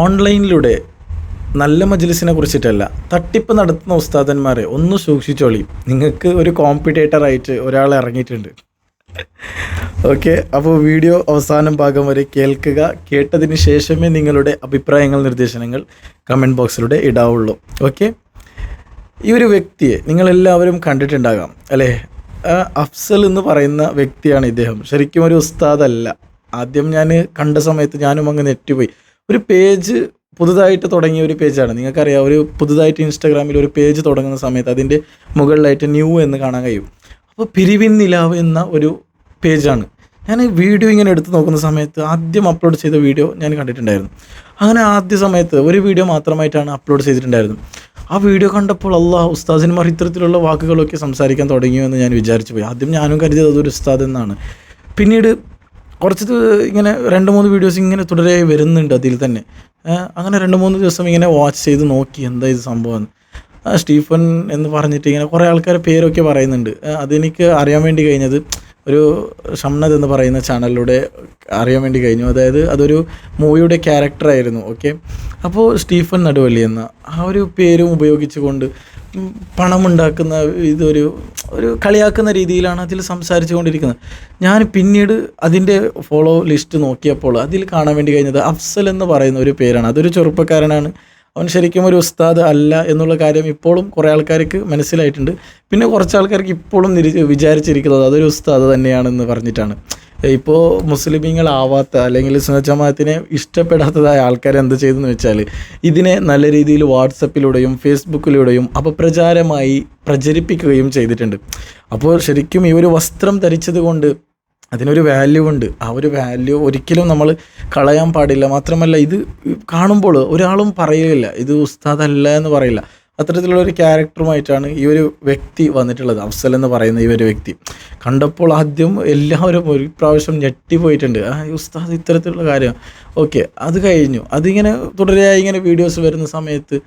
ഓൺലൈനിലൂടെ നല്ല മജ്ലിസിനെ കുറിച്ചിട്ടല്ല തട്ടിപ്പ് നടത്തുന്ന ഉസ്താദന്മാരെ ഒന്ന് സൂക്ഷിച്ചോളി. നിങ്ങൾക്ക് ഒരു കോമ്പറ്റേറ്റർ ആയിട്ട് ഒരാൾ ഇറങ്ങിയിട്ടുണ്ട്. ഓക്കെ അപ്പോൾ വീഡിയോ അവസാനം ഭാഗം വരെ കേൾക്കുക. കേട്ടതിന് ശേഷമേ നിങ്ങളുടെ അഭിപ്രായങ്ങൾ നിർദ്ദേശങ്ങൾ കമന്റ് ബോക്സിലൂടെ ഇടാവുള്ളൂ. ഓക്കെ? ഈ ഒരു വ്യക്തിയെ നിങ്ങളെല്ലാവരും കണ്ടിട്ടുണ്ടാകാം അല്ലേ? അഫ്സൽ എന്ന് പറയുന്ന വ്യക്തിയാണ് ഇദ്ദേഹം. ശരിക്കും ഒരു ഉസ്താദല്ല. ആദ്യം ഞാൻ കണ്ട സമയത്ത് ഞാനും അങ്ങ് നെറ്റുപോയി ഒരു പേജ് പുതുതായിട്ട് തുടങ്ങിയ ഒരു പേജാണ്. നിങ്ങൾക്കറിയാം ഒരു പുതുതായിട്ട് ഇൻസ്റ്റാഗ്രാമിൽ ഒരു പേജ് തുടങ്ങുന്ന സമയത്ത് അതിന്റെ മുകളിലായിട്ട് ന്യൂ എന്ന് കാണാൻ കഴിയും. അപ്പോൾ പിരിവിൻ നിലാവ് എന്ന ഒരു പേജാണ്. ഞാൻ വീഡിയോ ഇങ്ങനെ എടുത്ത് നോക്കുന്ന സമയത്ത് ആദ്യം അപ്ലോഡ് ചെയ്ത വീഡിയോ ഞാൻ കണ്ടിട്ടുണ്ടായിരുന്നു. അങ്ങനെ ആദ്യ സമയത്ത് ഒരു വീഡിയോ മാത്രമായിട്ടാണ് അപ്ലോഡ് ചെയ്തിട്ടുണ്ടായിരുന്നു ആ വീഡിയോ കണ്ടപ്പോൾ അള്ളാഹ് ഉസ്താദിന്മാർ ഇത്തരത്തിലുള്ള വാക്കുകളൊക്കെ സംസാരിക്കാൻ തുടങ്ങിയോ എന്ന് ഞാൻ വിചാരിച്ചു പോയി. ആദ്യം ഞാനും കരുതിയത് അതൊരു ഉസ്താദ് എന്നാണ്. പിന്നീട് കുറച്ച് ഇങ്ങനെ രണ്ട് മൂന്ന് വീഡിയോസ് ഇങ്ങനെ തുടരെയായി വരുന്നുണ്ട് അതിൽ തന്നെ. അങ്ങനെ രണ്ട് മൂന്ന് ദിവസം ഇങ്ങനെ വാച്ച് ചെയ്ത് നോക്കി എന്താ ഇത് സംഭവം. സ്റ്റീഫൻ എന്ന് പറഞ്ഞിട്ട് ഇങ്ങനെ കുറേ ആൾക്കാർ പേരൊക്കെ പറയുന്നുണ്ട്. അതെനിക്ക് അറിയാൻ വേണ്ടി കഴിഞ്ഞത് ഒരു ഷംനദ് എന്ന് പറയുന്ന ചാനലിലൂടെ അറിയാൻ വേണ്ടി കഴിഞ്ഞു. അതായത് അതൊരു മൂവിയുടെ ക്യാരക്ടറായിരുന്നു ഓക്കെ അപ്പോൾ സ്റ്റീഫൻ നടുവള്ളി എന്ന ആ ഒരു പേരും ഉപയോഗിച്ചുകൊണ്ട് പണമുണ്ടാക്കുന്ന ഇതൊരു ഒരു കളിയാക്കുന്ന രീതിയിലാണ് അതിൽ സംസാരിച്ചു കൊണ്ടിരിക്കുന്നത് ഞാൻ പിന്നീട് അതിന്റെ ഫോളോ ലിസ്റ്റ് നോക്കിയപ്പോൾ അതിൽ കാണാൻ വേണ്ടി കഴിഞ്ഞത് അഫ്സൽ എന്ന് പറയുന്ന ഒരു പേരാണ്. അതൊരു ചെറുപ്പക്കാരനാണ്. അവൻ ശരിക്കും ഒരു ഉസ്താദ് അല്ല എന്നുള്ള കാര്യം ഇപ്പോഴും കുറേ ആൾക്കാർക്ക് മനസ്സിലായിട്ടുണ്ട്. പിന്നെ കുറച്ച് ആൾക്കാർക്ക് ഇപ്പോഴും നിരി വിചാരിച്ചിരിക്കുന്നത് അതൊരു ഉസ്താദ് തന്നെയാണെന്ന് പറഞ്ഞിട്ടാണ്. ഇപ്പോൾ മുസ്ലിമീങ്ങളാവാത്ത അല്ലെങ്കിൽ സുനജമാത്തിനെ ഇഷ്ടപ്പെടാത്തതായ ആൾക്കാർ എന്ത് ചെയ്തെന്ന് വെച്ചാൽ ഇതിനെ നല്ല രീതിയിൽ വാട്സപ്പിലൂടെയും ഫേസ്ബുക്കിലൂടെയും അപപ്രചാരമായി പ്രചരിപ്പിക്കുകയും ചെയ്തിട്ടുണ്ട്. അപ്പോൾ ശരിക്കും ഈ ഒരു വസ്ത്രം ധരിച്ചത് കൊണ്ട് അതിനൊരു വാല്യൂ ഉണ്ട്. ആ ഒരു വാല്യൂ ഒരിക്കലും നമ്മൾ കളയാൻ പാടില്ല. മാത്രമല്ല ഇത് കാണുമ്പോൾ ഒരാളും പറയുകയില്ല ഇത് ഉസ്താദല്ല എന്ന് പറയില്ല. അത്തരത്തിലുള്ള ഒരു ക്യാരക്ടറുമായിട്ടാണ് ഈ ഒരു വ്യക്തി വന്നിട്ടുള്ളത്. അഫ്സൽ എന്ന് പറയുന്ന ഈ ഒരു വ്യക്തി. കണ്ടപ്പോൾ ആദ്യം എല്ലാവരും ഒരു പ്രാവശ്യം ഞെട്ടിപ്പോയിട്ടുണ്ട് ആ ഉസ്താദ് ഇത്തരത്തിലുള്ള കാര്യം ഓക്കെ അത് കഴിഞ്ഞു. അതിങ്ങനെ തുടരെയായി ഇങ്ങനെ വീഡിയോസ് വരുന്ന സമയത്ത്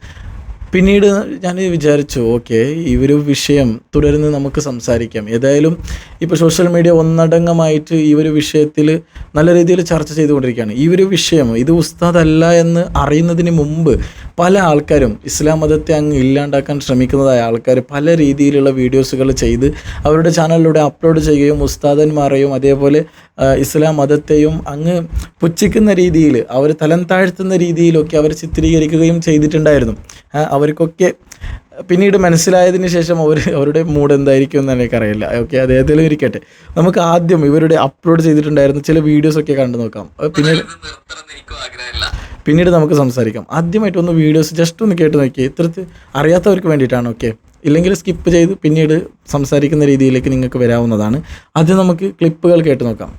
പിന്നീട് ഞാൻ വിചാരിച്ചു ഓക്കെ ഈ ഒരു വിഷയം തുടർന്ന് നമുക്ക് സംസാരിക്കാം. ഏതായാലും ഇപ്പോൾ സോഷ്യൽ മീഡിയ ഒന്നടങ്കമായിട്ട് ഈ ഒരു വിഷയത്തിൽ നല്ല രീതിയിൽ ചർച്ച ചെയ്തുകൊണ്ടിരിക്കുകയാണ്. ഈ ഒരു വിഷയം ഇത് ഉസ്താദല്ല എന്ന് അറിയുന്നതിന് മുമ്പ് പല ആൾക്കാരും ഇസ്ലാം മതത്തെ അങ്ങ് ഇല്ലാണ്ടാക്കാൻ ശ്രമിക്കുന്നതായ ആൾക്കാർ പല രീതിയിലുള്ള വീഡിയോസുകൾ ചെയ്ത് അവരുടെ ചാനലിലൂടെ അപ്ലോഡ് ചെയ്യുകയും ഉസ്താദന്മാരെയും അതേപോലെ ഇസ്ലാം മതത്തെയും അങ്ങ് പുച്ഛിക്കുന്ന രീതിയിൽ അവർ തലം താഴ്ത്തുന്ന രീതിയിലൊക്കെ അവർ ചിത്രീകരിക്കുകയും ചെയ്തിട്ടുണ്ടായിരുന്നു. ആ, അവർക്കൊക്കെ പിന്നീട് മനസ്സിലായതിന് ശേഷം അവർ അവരുടെ മൂഡ് എന്തായിരിക്കും എന്ന് എനിക്കറിയില്ല ഓക്കെ അദ്ദേഹത്തിലും ഇരിക്കട്ടെ നമുക്ക് ആദ്യം ഇവരുടെ അപ്ലോഡ് ചെയ്തിട്ടുണ്ടായിരുന്ന ചില വീഡിയോസ് ഒക്കെ കണ്ടു നോക്കാം പിന്നീട് പിന്നീട് നമുക്ക് സംസാരിക്കാം ആദ്യമായിട്ട് ഒന്ന് വീഡിയോസ് ജസ്റ്റ് ഒന്ന് കേട്ട് നോക്കി ഇത്തരത്തിൽ അറിയാത്തവർക്ക് വേണ്ടിയിട്ടാണ് ഓക്കെ ഇല്ലെങ്കിൽ സ്കിപ്പ് ചെയ്ത് പിന്നീട് സംസാരിക്കുന്ന രീതിയിലേക്ക് നിങ്ങൾക്ക് വരാവുന്നതാണ് ആദ്യം നമുക്ക് ക്ലിപ്പുകൾ കേട്ട് നോക്കാം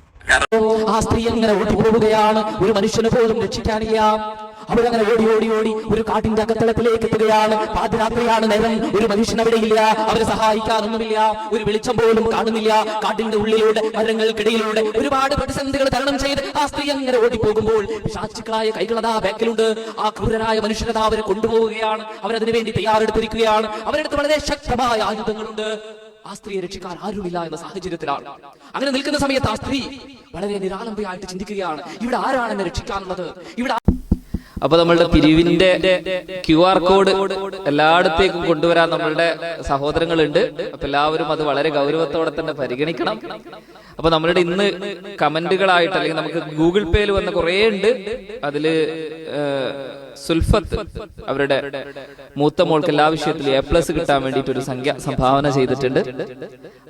ആ സ്ത്രീ അങ്ങനെ ഓടിപ്പോവുകയാണ് ഒരു മനുഷ്യനെ പോലും രക്ഷിക്കാനില്ല അവരങ്ങനെ ഓടി ഓടി ഓടി ഒരു കാട്ടിന്റെ അകത്തളത്തിലേക്ക് എത്തുകയാണ്. പാതിരാത്രിയാണ് നേരം. ഒരു മനുഷ്യൻ അവിടെയില്ല. അവരെ സഹായിക്കാനൊന്നുമില്ല. ഒരു വെളിച്ചം പോലും കാണുന്നില്ല. കാട്ടിന്റെ ഉള്ളിലൂടെ മരങ്ങൾക്കിടയിലൂടെ ഒരുപാട് പ്രതിസന്ധികൾ തരണം ചെയ്ത് ആ സ്ത്രീ അങ്ങനെ ഓടിപ്പോകുമ്പോൾ സാക്ഷികളായ കൈകളതാ ബാക്കിലുണ്ട്. ആ ക്രൂരനായ മനുഷ്യരത അവരെ കൊണ്ടുപോവുകയാണ്. അവരതിനു വേണ്ടി തയ്യാറെടുത്തിരിക്കുകയാണ്. അവരെടുത്ത് വളരെ ശക്തമായ ആയുധങ്ങളുണ്ട്. ആ സ്ത്രീയെ രക്ഷിക്കാൻ ആരുമില്ല എന്ന സാഹചര്യത്തിലാണ്. അങ്ങനെ നിൽക്കുന്ന സമയത്ത് ആ സ്ത്രീ വളരെ നിരാലംബയായിട്ട് ചിന്തിക്കുകയാണ്. ഇവിടെ ആരാണ് എന്നെ രക്ഷിക്കാനുള്ളത്? ഇവിടെ അപ്പൊ നമ്മളുടെ പിരിവിന്റെ ക്യു ആർ കോഡ് എല്ലായിടത്തേക്കും കൊണ്ടുവരാൻ നമ്മളുടെ സഹോദരങ്ങളുണ്ട്. അപ്പൊ എല്ലാവരും അത് വളരെ ഗൗരവത്തോടെ തന്നെ പരിഗണിക്കണം. അപ്പൊ നമ്മളുടെ ഇന്ന് കമന്റുകളായിട്ട് അല്ലെങ്കിൽ നമുക്ക് ഗൂഗിൾ പേയിൽ വന്ന കുറേ ഉണ്ട് അതിൽ സുൽഫത്ത് അവരുടെ മൂത്ത മോൾക്ക് എല്ലാ വിഷയത്തിലും എ പ്ലസ് കിട്ടാൻ വേണ്ടിയിട്ട് ഒരു സംഖ്യ സംഭാവന ചെയ്തിട്ടുണ്ട്.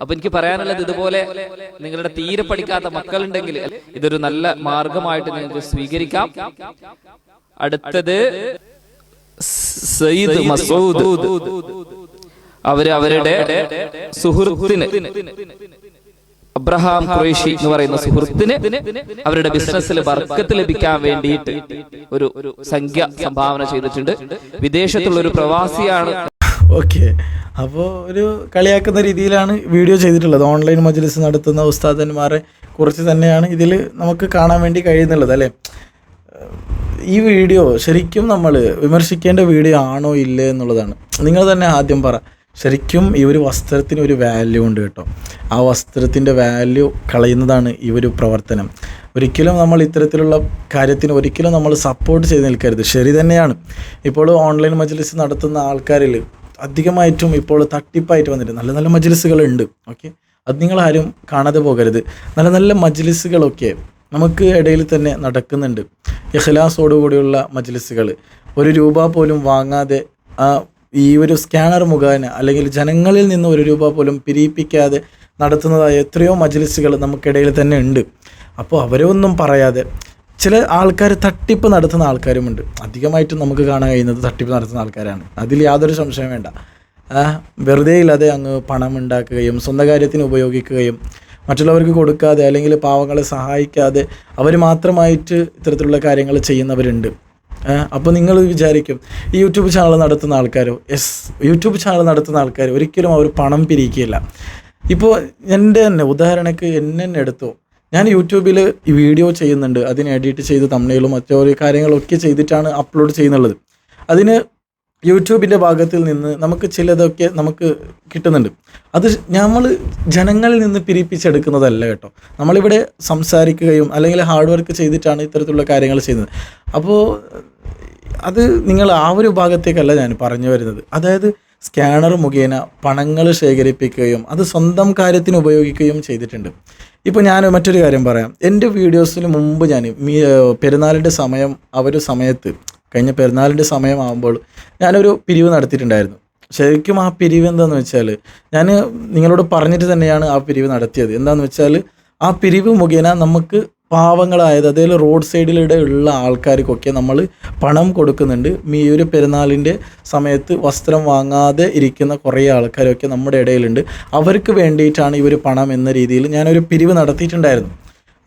അപ്പൊ എനിക്ക് പറയാനുള്ളത് ഇതുപോലെ നിങ്ങളുടെ തീരെ പഠിക്കാത്ത മക്കളുണ്ടെങ്കിൽ ഇതൊരു നല്ല മാർഗമായിട്ട് നിങ്ങൾക്ക് സ്വീകരിക്കാം. അടുത്തത് സയ്യിദ് മസൂദ്. അവർ അവരുടെ സുഹൃത്തിന് അബ്രഹാം ഖുറേഷി എന്ന് പറയുന്ന സുഹൃത്തിന് അവരുടെ ബിസിനസ്സിൽ വർക്കത്ത് ലഭിക്കാൻ വേണ്ടിയിട്ട് ഒരു സംഖ്യ സംഭാവന ചെയ്തിട്ടുണ്ട്. വിദേശത്തുള്ള ഒരു പ്രവാസിയാണ്. ഓക്കെ. അപ്പോൾ ഒരു കളിയാക്കുന്ന രീതിയിലാണ് വീഡിയോ ചെയ്തിട്ടുള്ളത്. ഓൺലൈൻ മജ്ലിസ് നടത്തുന്ന ഉസ്താദന്മാരെ കുറിച്ച് തന്നെയാണ് ഇതിൽ നമുക്ക് കാണാൻ വേണ്ടി കഴിയുന്നുള്ളത് അല്ലേ? ഈ വീഡിയോ ശരിക്കും നമ്മൾ വിമർശിക്കേണ്ട വീഡിയോ ആണോ ഇല്ലേ എന്നുള്ളതാണ്. നിങ്ങൾ തന്നെ ആദ്യം പറ. ശരിക്കും ഈ ഒരു വസ്ത്രത്തിന് ഒരു വാല്യൂ ഉണ്ട് കേട്ടോ. ആ വസ്ത്രത്തിന്റെ വാല്യൂ കളയുന്നതാണ് ഈ ഒരു പ്രവർത്തനം. ഒരിക്കലും നമ്മൾ ഇത്തരത്തിലുള്ള കാര്യത്തിന് ഒരിക്കലും നമ്മൾ സപ്പോർട്ട് ചെയ്ത് നിൽക്കരുത്. ശരി തന്നെയാണ്. ഇപ്പോൾ ഓൺലൈൻ മജ്ലിസ് നടത്തുന്ന ആൾക്കാരിൽ അധികമായിട്ടും ഇപ്പോൾ തട്ടിപ്പായിട്ട് വന്നിട്ട് നല്ല നല്ല മജ്ലിസുകളുണ്ട്. ഓക്കെ അത് നിങ്ങളാരും കാണാതെ പോകരുത്. നല്ല നല്ല മജ്ലിസുകളൊക്കെ നമുക്ക് ഇടയിൽ തന്നെ നടക്കുന്നുണ്ട്. ഇഖ്ലാസോടുകൂടിയുള്ള മജ്ലിസുകൾ. ഒരു രൂപ പോലും വാങ്ങാതെ ആ ഈ ഒരു സ്കാനർ മുഖേന അല്ലെങ്കിൽ ജനങ്ങളിൽ നിന്ന് ഒരു രൂപ പോലും പിരിയിപ്പിക്കാതെ നടത്തുന്നതായ എത്രയോ മജ്ലിസുകൾ നമുക്കിടയിൽ തന്നെ ഉണ്ട്. അപ്പോൾ അവരൊന്നും പറയാതെ ചില ആൾക്കാർ തട്ടിപ്പ് നടത്തുന്ന ആൾക്കാരുമുണ്ട്. അധികമായിട്ടും നമുക്ക് കാണാൻ കഴിയുന്നത് തട്ടിപ്പ് നടത്തുന്ന ആൾക്കാരാണ്. അതിൽ യാതൊരു സംശയം വേണ്ട. വെറുതെ ഇല്ലാതെ അങ്ങ് പണം ഉണ്ടാക്കുകയും സ്വന്തം കാര്യത്തിന് ഉപയോഗിക്കുകയും മറ്റുള്ളവർക്ക് കൊടുക്കാതെ അല്ലെങ്കിൽ പാവങ്ങളെ സഹായിക്കാതെ അവർ മാത്രമായിട്ട് ഇത്തരത്തിലുള്ള കാര്യങ്ങൾ ചെയ്യുന്നവരുണ്ട്. അപ്പോൾ നിങ്ങൾ വിചാരിക്കും ഈ യൂട്യൂബ് ചാനൽ നടത്തുന്ന ആൾക്കാരോ? എസ് യൂട്യൂബ് ചാനൽ നടത്തുന്ന ആൾക്കാർ ഒരിക്കലും അവർ പണം പിരിക്കുകയില്ല ഇപ്പോൾ എന്റെ തന്നെ ഉദാഹരണക്ക് എന്നെ തന്നെ എടുത്തോ. ഞാൻ യൂട്യൂബിൽ ഈ വീഡിയോ ചെയ്യുന്നുണ്ട് അതിന് എഡിറ്റ് ചെയ്ത് തമ്മിലും മറ്റോ കാര്യങ്ങളൊക്കെ ചെയ്തിട്ടാണ് അപ്ലോഡ് ചെയ്യുന്നുള്ളത്. അതിന് യൂട്യൂബിന്റെ ഭാഗത്തിൽ നിന്ന് നമുക്ക് ചിലതൊക്കെ നമുക്ക് കിട്ടുന്നുണ്ട്. അത് നമ്മൾ ജനങ്ങളിൽ നിന്ന് പിരിപ്പിച്ചെടുക്കുന്നതല്ല കേട്ടോ. നമ്മളിവിടെ സംസാരിക്കുകയും അല്ലെങ്കിൽ ഹാർഡ് വർക്ക് ചെയ്തിട്ടാണ് ഇത്തരത്തിലുള്ള കാര്യങ്ങൾ ചെയ്യുന്നത്. അപ്പോൾ അത് നിങ്ങൾ ആ ഒരു ഭാഗത്തേക്കല്ല ഞാൻ പറഞ്ഞു വരുന്നത്. അതായത് സ്കാനർ മുഖേന പണങ്ങൾ ശേഖരിപ്പിക്കുകയും അത് സ്വന്തം കാര്യത്തിന് ഉപയോഗിക്കുകയും ചെയ്തിട്ടുണ്ട്. ഇപ്പോൾ ഞാൻ മറ്റൊരു കാര്യം പറയാം. എന്റെ വീഡിയോസിന് മുമ്പ് ഞാൻ പെരുന്നാളിന്റെ സമയം ആ ഒരു സമയത്ത് കഴിഞ്ഞ പെരുന്നാളിന്റെ സമയമാകുമ്പോൾ ഞാനൊരു പിരിവ് നടത്തിയിട്ടുണ്ടായിരുന്നു. ശരിക്കും ആ പിരിവ് എന്താണെന്ന് വെച്ചാൽ ഞാൻ നിങ്ങളോട് പറഞ്ഞിട്ട് തന്നെയാണ് ആ പിരിവ് നടത്തിയത്. എന്താണെന്ന് വെച്ചാൽ ആ പിരിവ് മുഖേന നമുക്ക് പാവങ്ങളായത്. അതായത് റോഡ് സൈഡിലൂടെ ഉള്ള ആൾക്കാർക്കൊക്കെ നമ്മൾ പണം കൊടുക്കുന്നുണ്ട്. ഈ ഒരു പെരുന്നാളിന്റെ സമയത്ത് വസ്ത്രം വാങ്ങാതെ ഇരിക്കുന്ന കുറേ ആൾക്കാരൊക്കെ നമ്മുടെ ഇടയിലുണ്ട്. അവർക്ക് വേണ്ടിയിട്ടാണ് ഒരു പണം എന്ന രീതിയിൽ ഞാനൊരു പിരിവ് നടത്തിയിട്ടുണ്ടായിരുന്നു.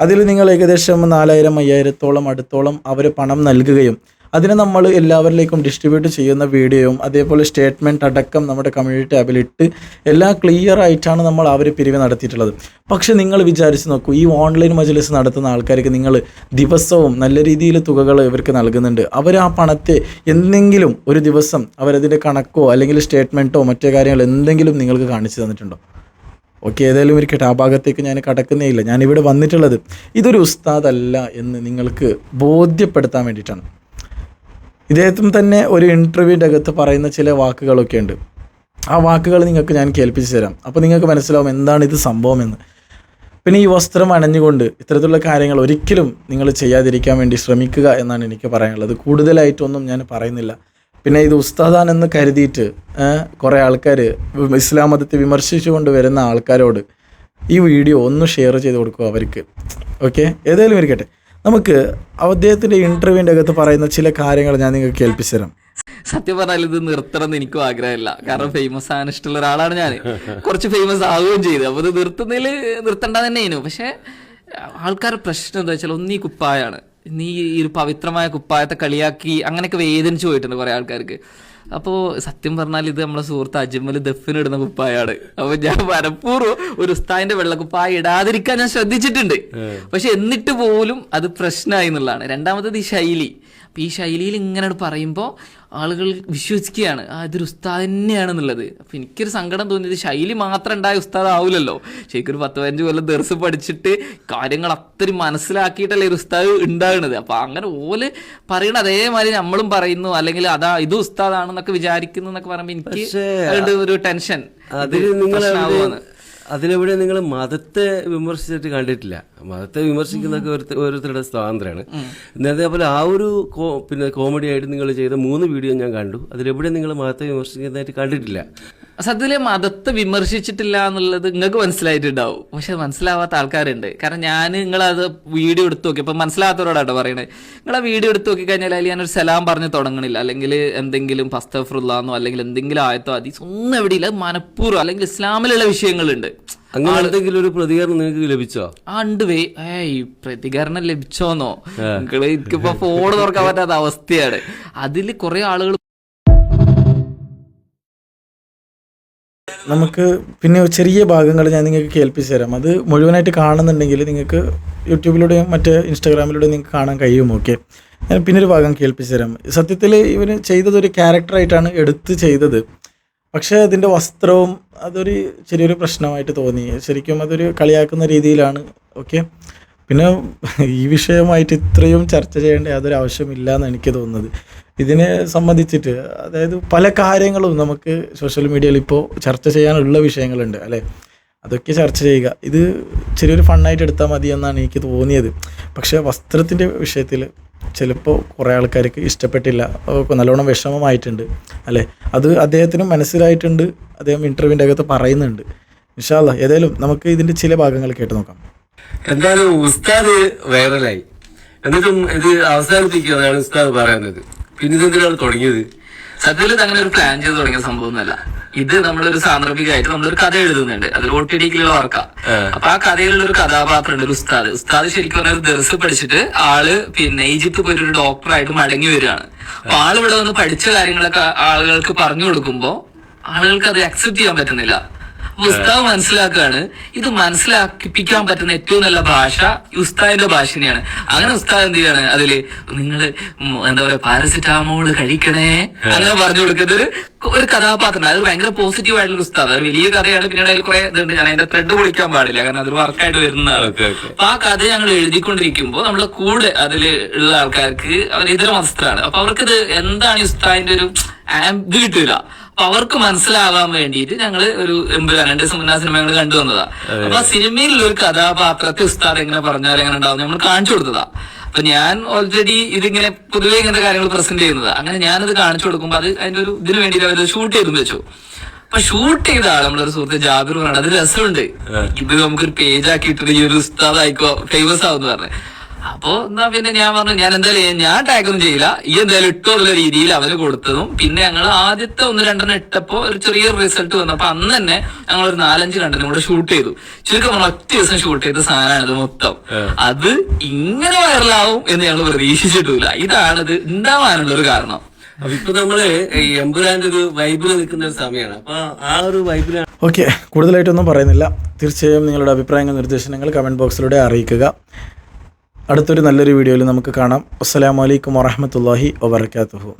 അതിൽ നിങ്ങൾ ഏകദേശം നാലായിരം അയ്യായിരത്തോളം അടുത്തോളം അവർ പണം നൽകുകയും അതിനെ നമ്മൾ എല്ലാവരിലേക്കും ഡിസ്ട്രിബ്യൂട്ട് ചെയ്യുന്ന വീഡിയോയും അതേപോലെ സ്റ്റേറ്റ്മെന്റ് അടക്കം നമ്മുടെ കമ്മ്യൂണിറ്റി ആപ്പിലിട്ട് എല്ലാം ക്ലിയർ ആയിട്ടാണ് നമ്മൾ അവർ പിരിവ് നടത്തിയിട്ടുള്ളത്. പക്ഷേ നിങ്ങൾ വിചാരിച്ച് നോക്കൂ ഈ ഓൺലൈൻ മജ്ലിസ് നടത്തുന്ന ആൾക്കാർക്ക് നിങ്ങൾ ദിവസവും നല്ല രീതിയിൽ തുകകൾ ഇവർക്ക് നൽകുന്നുണ്ട്. അവർ ആ പണത്തെ എന്തെങ്കിലും ഒരു ദിവസം അവരതിന്റെ കണക്കോ അല്ലെങ്കിൽ സ്റ്റേറ്റ്മെന്റോ മറ്റേ കാര്യങ്ങൾ എന്തെങ്കിലും നിങ്ങൾക്ക് കാണിച്ചു തന്നിട്ടുണ്ടോ? ഓക്കെ ഏതായാലും ഇരിക്കട്ടെ ആ ഭാഗത്തേക്ക് ഞാൻ കടക്കുന്നേ ഇല്ല. ഞാനിവിടെ വന്നിട്ടുള്ളത് ഇതൊരു ഉസ്താദല്ല എന്ന് നിങ്ങൾക്ക് ബോധ്യപ്പെടുത്താൻ വേണ്ടിയിട്ടാണ്. ഇദ്ദേഹത്തിന് തന്നെ ഒരു ഇന്റർവ്യൂവിന്റെ അകത്ത് പറയുന്ന ചില വാക്കുകളൊക്കെ ഉണ്ട്. ആ വാക്കുകൾ നിങ്ങൾക്ക് ഞാൻ കേൾപ്പിച്ചു തരാം. അപ്പോൾ നിങ്ങൾക്ക് മനസ്സിലാവും എന്താണ് ഇത് സംഭവം എന്ന്. പിന്നെ ഈ വസ്ത്രം അണഞ്ഞുകൊണ്ട് ഇത്തരത്തിലുള്ള കാര്യങ്ങൾ ഒരിക്കലും നിങ്ങൾ ചെയ്യാതിരിക്കാൻ വേണ്ടി ശ്രമിക്കുക എന്നാണ് എനിക്ക് പറയാനുള്ളത്. കൂടുതലായിട്ടൊന്നും ഞാൻ പറയുന്നില്ല. പിന്നെ ഇത് ഉസ്താദാനെന്ന് കരുതിയിട്ട് കുറേ ആൾക്കാർ ഇസ്ലാം മതത്തെ വിമർശിച്ചുകൊണ്ട് വരുന്ന ആൾക്കാരോട് ഈ വീഡിയോ ഒന്ന് ഷെയർ ചെയ്ത് കൊടുക്കുക അവർക്ക്. ഓക്കെ? ഏതായാലും ഇരിക്കട്ടെ. നമുക്ക് അദ്ദേഹത്തിന്റെ ഇന്റർവ്യൂവിന്റെ അകത്ത് പറയുന്ന ചില കാര്യങ്ങൾ ഞാൻ നിങ്ങൾക്ക് കേൾപ്പിച്ചു തരാം സത്യം പറഞ്ഞാൽ ഇത് നിർത്തണം എന്ന് എനിക്കും ആഗ്രഹമില്ല. കാരണം ഫേമസ് ആകാൻ ഇഷ്ടമുള്ള ഒരാളാണ് ഞാൻ കുറച്ച് ഫേമസ് ആവുകയും ചെയ്തു. അപ്പൊ ഇത് നിർത്തുന്നതിൽ നിർത്തണ്ട തന്നെയായിരുന്നു. പക്ഷെ ആൾക്കാരുടെ പ്രശ്നം എന്താ വെച്ചാൽ ഒന്നീ കുപ്പായാണ്. നീ ഈ ഒരു പവിത്രമായ കുപ്പായത്തെ കളിയാക്കി അങ്ങനെയൊക്കെ വേദനിച്ചു പോയിട്ടുണ്ട് കുറെ ആൾക്കാർക്ക്. അപ്പോൾ സത്യം പറഞ്ഞാൽ ഇത് നമ്മളെ സുഹൃത്ത് അജ്മൽ ദഫിനിടുന്ന കുപ്പായാണ്. അപ്പൊ ഞാൻ മനഃപൂർവം ഒരു ഉസ്താദിന്റെ വെള്ളക്കുപ്പായ ഇടാതിരിക്കാൻ ഞാൻ ശ്രദ്ധിച്ചിട്ടുണ്ട്. പക്ഷെ എന്നിട്ട് പോലും അത് പ്രശ്നമായി എന്നുള്ളതാണ്. രണ്ടാമത്തത് ഈ ശൈലി. അപ്പൊ ഈ ശൈലിയിൽ ഇങ്ങനെ പറയുമ്പോൾ ആളുകൾ വിശ്വസിക്കുകയാണ് ആ ഇതൊരു ഉസ്താദ് തന്നെയാണെന്നുള്ളത്. അപ്പം എനിക്കൊരു സങ്കടം തോന്നിയത് ശൈലി മാത്രം ഉണ്ടായ ഉസ്താദ് ആവില്ലല്ലോ ശരിക്കും ഒരു പത്ത് പതിനഞ്ച് കൊല്ലം ദർസ് പഠിച്ചിട്ട് കാര്യങ്ങൾ അത്രയും മനസ്സിലാക്കിയിട്ടല്ലേ ഒരു ഉസ്താദ് ഉണ്ടാകുന്നത് അപ്പം അങ്ങനെ ഓൽ പറയണ അതേമാതിരി നമ്മളും പറയുന്നു. അല്ലെങ്കിൽ അതാ ഇത് ഉസ്താദാണെന്നൊക്കെ വിചാരിക്കുന്നു എന്നൊക്കെ പറയുമ്പോൾ എനിക്ക് ഒരു ടെൻഷൻ. അത് പ്രശ്നമാവുമെന്ന്. അതിലെവിടെ നിങ്ങൾ മതത്തെ വിമർശിച്ചിട്ട് കണ്ടിട്ടില്ല. മതത്തെ വിമർശിക്കുന്നതൊക്കെ ഓരോരുത്ത- ഓരോരുത്തരുടെ സ്വാതന്ത്ര്യമാണ്. അതേപോലെ ആ ഒരു പിന്നെ കോമഡി ആയിട്ട് നിങ്ങൾ ചെയ്ത മൂന്ന് വീഡിയോ ഞാൻ കണ്ടു. അതിലെവിടെ നിങ്ങൾ മതത്തെ വിമർശിക്കുന്നതായിട്ട് കണ്ടിട്ടില്ല. സത്യത്തിൽ മതത്തെ വിമർശിച്ചിട്ടില്ല എന്നുള്ളത് നിങ്ങൾക്ക് മനസ്സിലായിട്ടുണ്ടാവും. പക്ഷെ അത് മനസ്സിലാവാത്ത ആൾക്കാരുണ്ട്. കാരണം ഞാൻ നിങ്ങളത് വീഡിയോ എടുത്ത് നോക്കി ഇപ്പൊ മനസ്സിലാത്തവരോടാട്ടോ പറയുന്നത് നിങ്ങൾ ആ വീഡിയോ എടുത്ത് നോക്കി കഴിഞ്ഞാൽ അതിൽ ഞാനൊരു സലാം പറഞ്ഞ് തുടങ്ങണില്ല. അല്ലെങ്കിൽ എന്തെങ്കിലും പസ്തഫറുല്ലാന്നോ അല്ലെങ്കിൽ എന്തെങ്കിലും ആയത്തോ അതീസ് ഒന്നും എവിടെയില്ല. അത് മനഃപൂർവം അല്ലെങ്കിൽ ഇസ്ലാമിലുള്ള വിഷയങ്ങളുണ്ട്. അങ്ങനെ എന്തെങ്കിലും ഒരു പ്രതികരണം നിങ്ങൾക്ക് ലഭിച്ചോ? ആ ഉണ്ട് വേ. ഏയ് പ്രതികരണം ലഭിച്ചോന്നോ? നിങ്ങൾ എനിക്കിപ്പോ ഫോൺ തുറക്കാൻ പറ്റാത്ത അവസ്ഥയാണ്. അതിൽ കുറെ ആളുകൾ നമുക്ക് പിന്നെ ചെറിയ ഭാഗങ്ങൾ ഞാൻ നിങ്ങൾക്ക് കേൾപ്പിച്ചു തരാം. അത് മുഴുവനായിട്ട് കാണുന്നുണ്ടെങ്കിൽ നിങ്ങൾക്ക് യൂട്യൂബിലൂടെയും മറ്റ് ഇൻസ്റ്റാഗ്രാമിലൂടെയും നിങ്ങൾക്ക് കാണാൻ കഴിയും ഓക്കെ ഞാൻ പിന്നൊരു ഭാഗം കേൾപ്പിച്ചു തരാം. സത്യത്തിൽ ഇവന് ചെയ്തത് ഒരു ക്യാരക്ടറായിട്ടാണ് എടുത്ത് ചെയ്തത്. പക്ഷേ അതിന്റെ വസ്ത്രവും അതൊരു ചെറിയൊരു പ്രശ്നമായിട്ട് തോന്നി. ശരിക്കും അതൊരു കളിയാക്കുന്ന രീതിയിലാണ് ഓക്കെ പിന്നെ ഈ വിഷയമായിട്ട് ഇത്രയും ചർച്ച ചെയ്യേണ്ട യാതൊരു ആവശ്യമില്ല എന്ന് എനിക്ക് തോന്നുന്നത്. ഇതിനെ സംബന്ധിച്ചിട്ട് അതായത് പല കാര്യങ്ങളും നമുക്ക് സോഷ്യൽ മീഡിയയിൽ ഇപ്പോൾ ചർച്ച ചെയ്യാനുള്ള വിഷയങ്ങളുണ്ട് അല്ലേ? അതൊക്കെ ചർച്ച ചെയ്യുക. ഇത് ചെറിയൊരു ഫണ്ണായിട്ട് എടുത്താൽ മതി എന്നാണ് എനിക്ക് തോന്നിയത്. പക്ഷേ വസ്ത്രത്തിന്റെ വിഷയത്തിൽ ചിലപ്പോൾ കുറേ ആൾക്കാർക്ക് ഇഷ്ടപ്പെട്ടില്ല. നല്ലോണം വിഷമമായിട്ടുണ്ട് അല്ലേ? അത് അദ്ദേഹത്തിനും മനസ്സിലായിട്ടുണ്ട്. അദ്ദേഹം ഇന്റർവ്യൂവിന്റെ അകത്ത് പറയുന്നുണ്ട്. ഇൻഷാല്ല ഏതായാലും നമുക്ക് ഇതിന്റെ ചില ഭാഗങ്ങൾ കേട്ട് നോക്കാം. എന്തായാലും ഉസ്താദ് വൈറലായി എന്നിട്ടും ഇത് അവസാനിപ്പിക്കുകയാണ് ഉസ്താദ് പറയുന്നത്. പിന്നെ തുടങ്ങിയത്? സത്യത്തിൽ അങ്ങനെ ഒരു പ്ലാൻ ചെയ്ത് തുടങ്ങിയ സംഭവം ഒന്നല്ല ഇത് നമ്മളൊരു സാന്ദർഭികമായിട്ട് നമ്മളൊരു കഥ എഴുതുന്നുണ്ട്. അതിൽ ഒ ടി ഡിക്കുള്ള വർക്കാ അപ്പൊ ആ. കഥയിലുള്ള ഒരു കഥാപാത്രം ഉണ്ട് ഒരു ഉസ്താദ്. ഉസ്താദ് ശരിക്കും പറഞ്ഞ ഒരു ദർസ് പഠിച്ചിട്ട് ആൾ പിന്നെ ഈജിപ്ത് പോയി ഒരു ഡോക്ടറായിട്ട് മടങ്ങി വരികയാണ്. അപ്പൊ ആൾ ഇവിടെ വന്ന് പഠിച്ച കാര്യങ്ങളൊക്കെ ആളുകൾക്ക് പറഞ്ഞു കൊടുക്കുമ്പോ ആളുകൾക്ക് അത് അക്സെപ്റ്റ് ചെയ്യാൻ പറ്റുന്നില്ല. ഉസ്താദ് മനസ്സിലാക്കുകയാണ് ഇത് മനസ്സിലാക്കിപ്പിക്കാൻ പറ്റുന്ന ഏറ്റവും നല്ല ഭാഷ ഉസ്താദിന്റെ ഭാഷ തന്നെയാണ് അങ്ങനെ ഉസ്താദ് എന്ത് ചെയ്യാണ് അതിൽ? നിങ്ങൾ എന്താ പറയാ പാരസിറ്റാമോൾ കഴിക്കണേ? അങ്ങനെ പറഞ്ഞു കൊടുക്കുന്ന ഒരു ഒരു കഥാപാത്രം. അത് ഭയങ്കര പോസിറ്റീവ് ആയിട്ടുള്ള ഉസ്താദ്. അത് വലിയ കഥയാണ്. പിന്നീട് അതിൽ കുറെ ഇതുണ്ട്. ഞാൻ അതിന്റെ ത്രെഡ് പൊളിക്കാൻ പാടില്ല. കാരണം അത് വർക്കായിട്ട് വരുന്നതാണ് അപ്പൊ ആ കഥ ഞങ്ങൾ എഴുതിക്കൊണ്ടിരിക്കുമ്പോൾ നമ്മളെ കൂടെ അതിൽ ഉള്ള ആൾക്കാർക്ക് അവർ ഇതര മതസ്ഥരാണ്. അപ്പൊ അവർക്കിത് എന്താണ് ഈ ഉസ്താദിന്റെ ഒരു ഇത് കിട്ടൂല. അപ്പൊ അവർക്ക് മനസ്സിലാവാൻ വേണ്ടിയിട്ട് ഞങ്ങൾ ഒരു എമ്പുരാൻ രണ്ട് സിനിമ സിനിമ ഞങ്ങൾ കണ്ടുവന്നതാ അപ്പൊ ആ സിനിമയിലുള്ള ഒരു കഥാപാത്രത്തെ ഉസ്താദ് എങ്ങനെ പറഞ്ഞാൽ എങ്ങനെ ഉണ്ടാവും നമ്മൾ കാണിച്ചു കൊടുത്തതാ. അപ്പൊ ഞാൻ ഓൾറെഡി ഇതിങ്ങനെ പൊതുവെ ഇങ്ങനത്തെ കാര്യങ്ങൾ പ്രസന്റ് ചെയ്യുന്നത്. അങ്ങനെ ഞാനത് കാണിച്ചു കൊടുക്കുമ്പോൾ അത് അതിന്റെ ഒരു ഇതിന് വേണ്ടിയിട്ട് അവർ ഷൂട്ട് ചെയ്തു വെച്ചു. അപ്പൊ ഷൂട്ട് ചെയ്ത ആൾ നമ്മളൊരു സുഹൃത്ത് ജാബിർ പറഞ്ഞു അത് രസമുണ്ട്. ഇത് നമുക്കൊരു പേജ് ആക്കിയിട്ട് ഈ ഒരു ഉസ്താദ് ആയിക്കോ ഫേമസ് എന്ന് പറഞ്ഞു. അപ്പൊ എന്നാ പിന്നെ ഞാൻ പറഞ്ഞു ഞാൻ എന്തായാലും ചെയ്യാം. ഞാൻ ടാഗൊന്നും ചെയ്യില്ല. ഈ എന്തായാലും ഇട്ടോ എന്നുള്ള രീതിയിൽ അവർ കൊടുത്തതും. പിന്നെ ഞങ്ങൾ ആദ്യത്തെ ഒന്ന് രണ്ടെണ്ണം ഇട്ടപ്പോ ഒരു ചെറിയ റിസൾട്ട് വന്നു. അപ്പൊ അന്ന് തന്നെ ഞങ്ങൾ ഒരു നാലഞ്ച് രണ്ടെണ്ണം കൂടെ ഷൂട്ട് ചെയ്തു. ചുരുക്കം നമ്മൾ ഒറ്റ ദിവസം ഷൂട്ട് ചെയ്ത സാധനമാണ് ഇത് മൊത്തം. അത് ഇങ്ങനെ വൈറലാവും എന്ന് ഞങ്ങൾ പ്രതീക്ഷിച്ചിട്ടില്ല. ഇതാണ് ഇത് ഉണ്ടാവാനുള്ള ഒരു കാരണം. ഇപ്പൊ നമ്മൾ ഈ എമ്പുരാന്റെ ഒരു വൈബിൽ നിൽക്കുന്ന ഒരു സമയമാണ് അപ്പൊ ആ ഒരു വൈബിലാണ് ഓക്കെ കൂടുതലായിട്ടൊന്നും പറയുന്നില്ല. തീർച്ചയായും നിങ്ങളുടെ അഭിപ്രായങ്ങൾ നിർദ്ദേശങ്ങൾ കമന്റ് ബോക്സിലൂടെ അറിയിക്കുക. അടുത്തൊരു നല്ലൊരു വീഡിയോയിൽ നമുക്ക് കാണാം. അസ്സലാമലൈക്കും വാഹമത്തല്ലാഹി വബർക്കാത്തുഹു